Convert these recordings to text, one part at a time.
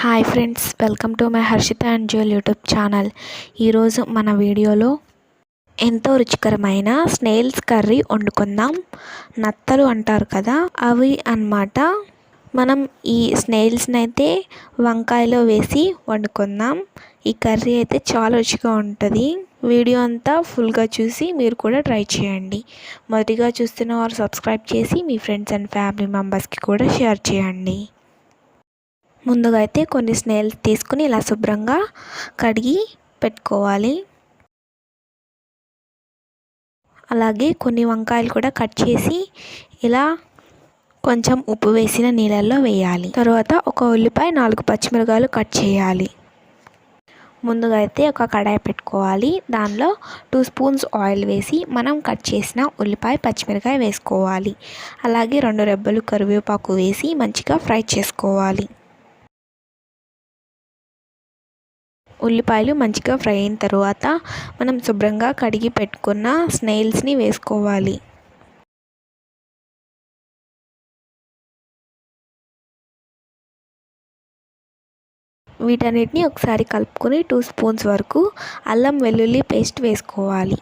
Hi friends welcome to my Harshita and jewel YouTube channel ఈరోజు మన వీడియోలో ఎంతో రుచికరమైన స్నేల్స్ కర్రీ వండుకుందాం. నత్తలు అంటారు కదా అవి అన్నమాట. మనం ఈ స్నేల్స్ని అయితే వంకాయలో వేసి వండుకుందాం. ఈ కర్రీ అయితే చాలా రుచిగా ఉంటుంది. వీడియో అంతా ఫుల్గా చూసి మీరు కూడా ట్రై చేయండి. మొదటిగా చూస్తున్న వారు సబ్స్క్రైబ్ చేసి మీ ఫ్రెండ్స్ అండ్ ఫ్యామిలీ మెంబర్స్కి కూడా షేర్ చేయండి. ముందుగా అయితే కొన్ని స్నేల్స్ తీసుకుని ఇలా శుభ్రంగా కడిగి పెట్టుకోవాలి. అలాగే కొన్ని వంకాయలు కూడా కట్ చేసి ఇలా కొంచెం ఉప్పు వేసిన నీళ్ళల్లో వేయాలి. తర్వాత ఒక ఉల్లిపాయ నాలుగు పచ్చిమిరకాయలు కట్ చేయాలి. ముందుగా అయితే ఒక కడాయి పెట్టుకోవాలి. దానిలో టూ స్పూన్స్ ఆయిల్ వేసి మనం కట్ చేసిన ఉల్లిపాయ పచ్చిమిరకాయ వేసుకోవాలి. అలాగే రెండు రెబ్బలు కరివేపాకు వేసి మంచిగా ఫ్రై చేసుకోవాలి. ఉల్లిపాయలు మంచిగా ఫ్రై అయిన తర్వాత మనం శుభ్రంగా కడిగి పెట్టుకున్న స్నేల్స్ని వేసుకోవాలి. వీటన్నిటిని ఒకసారి కలుపుకొని టూ స్పూన్స్ వరకు అల్లం వెల్లుల్లి పేస్ట్ వేసుకోవాలి.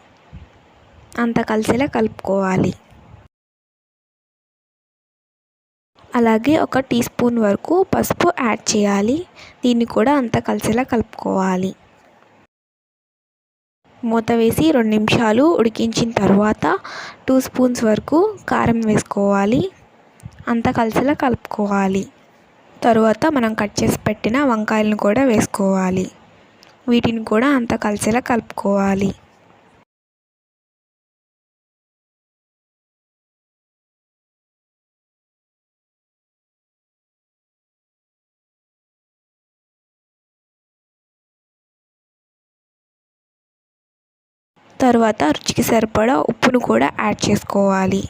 అంతా కలిసేలా కలుపుకోవాలి. అలాగే ఒక టీ స్పూన్ వరకు పసుపు యాడ్ చేయాలి. దీన్ని కూడా అంతా కలిసేలా కలుపుకోవాలి. మూత వేసి రెండు నిమిషాలు ఉడికించిన తర్వాత టూ స్పూన్స్ వరకు కారం వేసుకోవాలి. అంతా కలిసేలా కలుపుకోవాలి. తరువాత మనం కట్ చేసి పెట్టిన వంకాయలను కూడా వేసుకోవాలి. వీటిని కూడా అంతా కలిసేలా కలుపుకోవాలి. తర్వాత రుచికి సరిపడా ఉప్పును కూడా యాడ్ చేసుకోవాలి.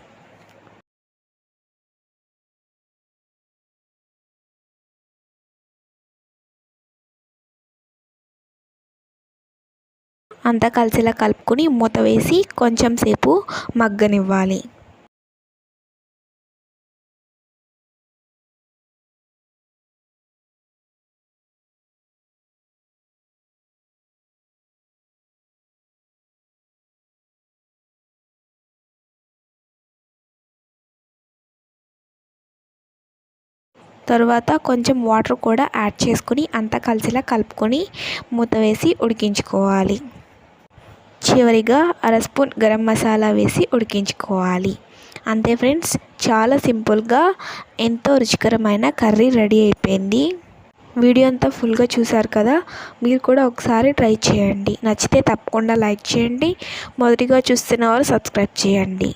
అంతా కలిసేలా కలుపుకొని మూత వేసి కొంచెం సేపు మగ్గనివ్వాలి. తర్వాత కొంచెం వాటర్ కూడా యాడ్ చేసుకుని అంతా కలిసేలా కలుపుకొని మూత వేసి ఉడికించుకోవాలి. చివరిగా అర స్పూన్ గరం మసాలా వేసి ఉడికించుకోవాలి. అంతే ఫ్రెండ్స్ చాలా సింపుల్గా ఎంతో రుచికరమైన కర్రీ రెడీ అయిపోయింది. వీడియో అంతా ఫుల్గా చూసారు కదా? మీరు కూడా ఒకసారి ట్రై చేయండి. నచ్చితే తప్పకుండా లైక్ చేయండి. మొదటిగా చూస్తున్న వారు సబ్స్క్రైబ్ చేయండి.